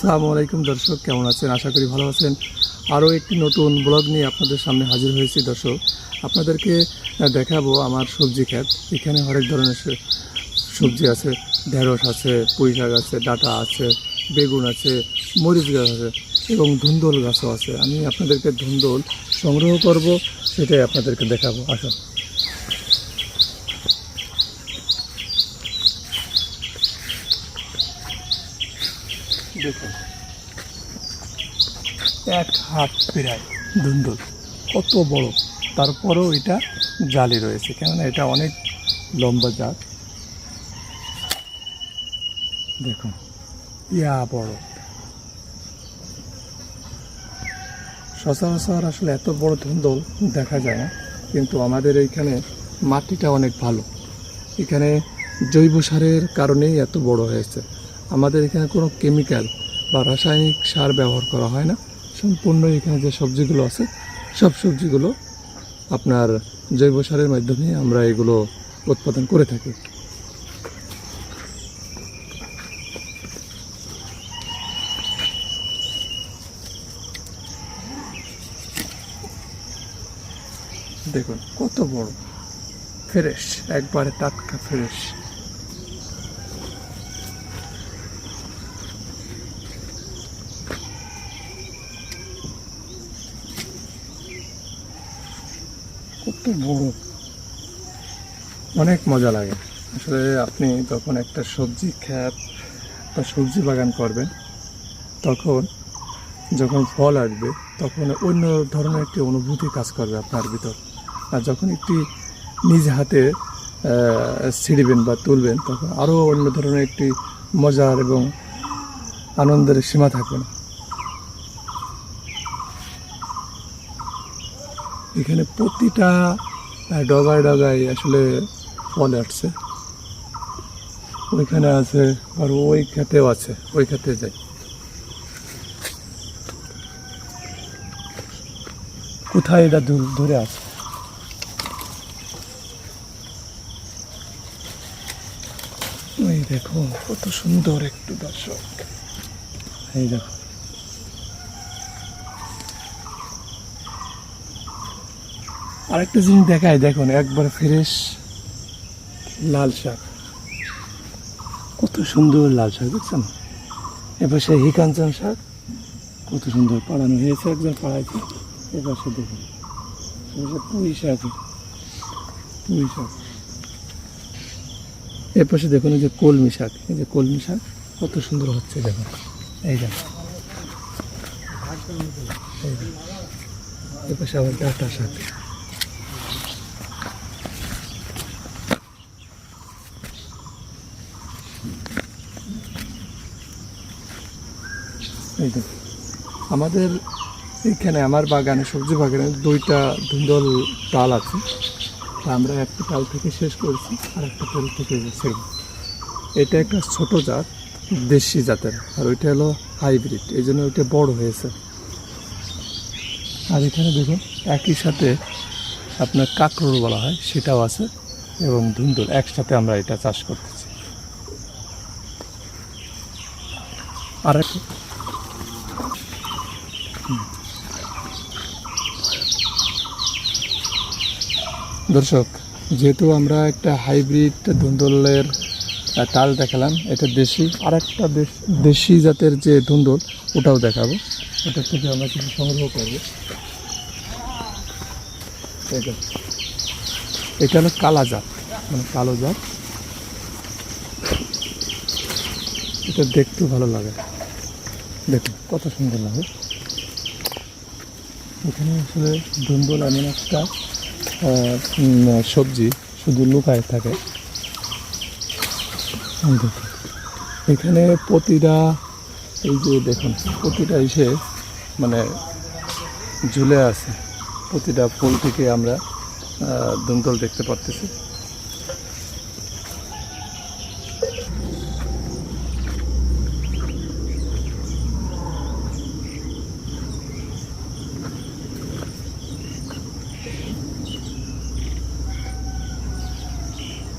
আসসালামু আলাইকুম দর্শক, কেমন আছেন? আশা করি ভালো আছেন। আরও একটি নতুন ব্লগ নিয়ে আপনাদের সামনে হাজির হয়েছি দর্শক। আপনাদেরকে দেখাবো আমার সবজি ক্ষেত। এখানে হরেক ধরনের সবজি আছে। ঢেঁড়স আছে, পুঁই শাক আছে, ডাটা আছে, বেগুন আছে, মরিচ গাছ আছে এবং ধুন্দল গাছও আছে। আমি আপনাদেরকে ধুন্দল সংগ্রহ করব, সেটাই আপনাদেরকে দেখাবো। আসুন। দেখুন। এক হাত প্রায় ধুন্দুল কত বড়। তারপরেও এটা জালি রয়েছে, কেননা এটা অনেক লম্বা জাত দেখুন, ইয়া বড়। সচরাচর আসলে এত বড় ধুন্দল দেখা যায় না, কিন্তু আমাদের এইখানে মাটিটা অনেক ভালো। এখানে জৈব সারের কারণেই এত বড় হয়েছে। আমাদের এখানে কোনো কেমিক্যাল বা রাসায়নিক সার ব্যবহার করা হয় না। সম্পূর্ণ এখানে যে সবজিগুলো আছে, সব সবজিগুলো আপনার জৈব সারের মাধ্যমে আমরা এগুলো উৎপাদন করে থাকি। দেখুন, কত বড়। ফ্রেশ, একবারে টাটকা ফ্রেশ। কত বড়। অনেক মজা লাগে। আসলে আপনি যখন একটা সবজি খ্যাত বা সবজি বাগান করবেন, তখন যখন ফল আসবে, তখন অন্য ধরনের একটি অনুভূতি কাজ করবে আপনার ভিতর। আর যখন একটি নিজ হাতে ছিঁড়বেন বা তুলবেন, তখন আরও অন্য ধরনের একটি মজার এবং আনন্দের সীমা থাকবে না। এখানে প্রতিটা ডগায় ডগায় আসলে ফল আসছে। ওইখানে আছে, আর ওই খেতেও আছে, ওই খেতে যাই। কোথায় এটা ধরে আছে? ওই দেখো, কত সুন্দর একটু দর্শক। এই দেখো। আরেকটা জিনিস দেখায় দেখুন, একবার ফ্রেশ লাল শাক। কত সুন্দর লাল শাক, দেখছেন? এবার সে হিকাঞ্চন শাক, কত সুন্দর পাড়ানো হয়েছে, একজন পাড়াইছে। এবার সে দেখুন পুঁই শাক পুঁই শাক। এর পাশে দেখুন, এই যে কলমি শাক, এই যে কলমি শাক, কত সুন্দর হচ্ছে, দেখুন। এই দেখুন এই এর পাশে আবার ডাটা শাক। এই দেখুন আমাদের এখানে আমার বাগানে, সবজি বাগানে দুইটা ধুন্দল তাল আছে। তা আমরা একটা তাল থেকে শেষ করেছি, আর একটা তাল থেকে ছেড়ে এটা একটা ছোট জাত, দেশি জাতের, আর ওইটা হলো হাইব্রিড, এই জন্য ওইটা বড় হয়েছে। আর এখানে দেখুন, একই সাথে আপনার কাঁকরোল বলা হয়, সেটাও আছে, এবং ধুন্দুল, একসাথে আমরা এটা চাষ করতেছি। আর একটা দর্শক, যেহেতু আমরা একটা হাইব্রিড ধুন্দলের তাল দেখালাম, এটা দেশি আর একটা দেশি জাতের যে ধুন্দল, ওটাও দেখাবো। ওটার থেকে আমরা কিছু সংগ্রহ করব। এটা হলো কালা জাত মানে কালো জাত। এটা দেখতেও ভালো লাগে। দেখুন, কত সুন্দর লাগে। এখানে আসলে ধুন্দল এমন একটা সবজি শুধু লুকায় থাকে। এখানে প্রতিটা এই যে দেখুন প্রতিটা এসে মানে ঝুলে আছে। প্রতিটা ফুল থেকে আমরা দমকল দেখতে পারতেছি।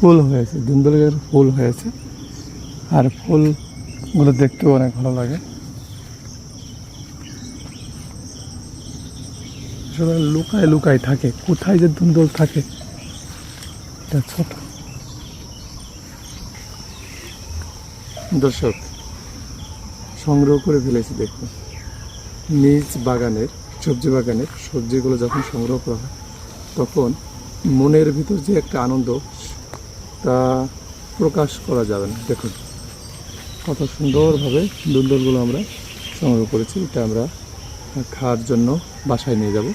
ফুল হয়েছে দুন্দুলের ফুল হয়েছে। আর ফুলগুলো দেখতেও অনেক ভালো লাগে। সবাই লুকায় লুকায় থাকে, কোথায় যে দুন্দল থাকে, এটা ছোট। দর্শক, সংগ্রহ করে ফেলেছি দেখুন। নিজ বাগানের, সবজি বাগানের সবজিগুলো যখন সংগ্রহ করা হয়, তখন মনের ভিতর যে একটা আনন্দ প্রকাশ করা যাবে না। দেখুন, কত সুন্দরভাবে দুর্দলগুলো আমরা সংগ্রহ করেছি। এটা আমরা খাওয়ার জন্য বাসায় নিয়ে যাব।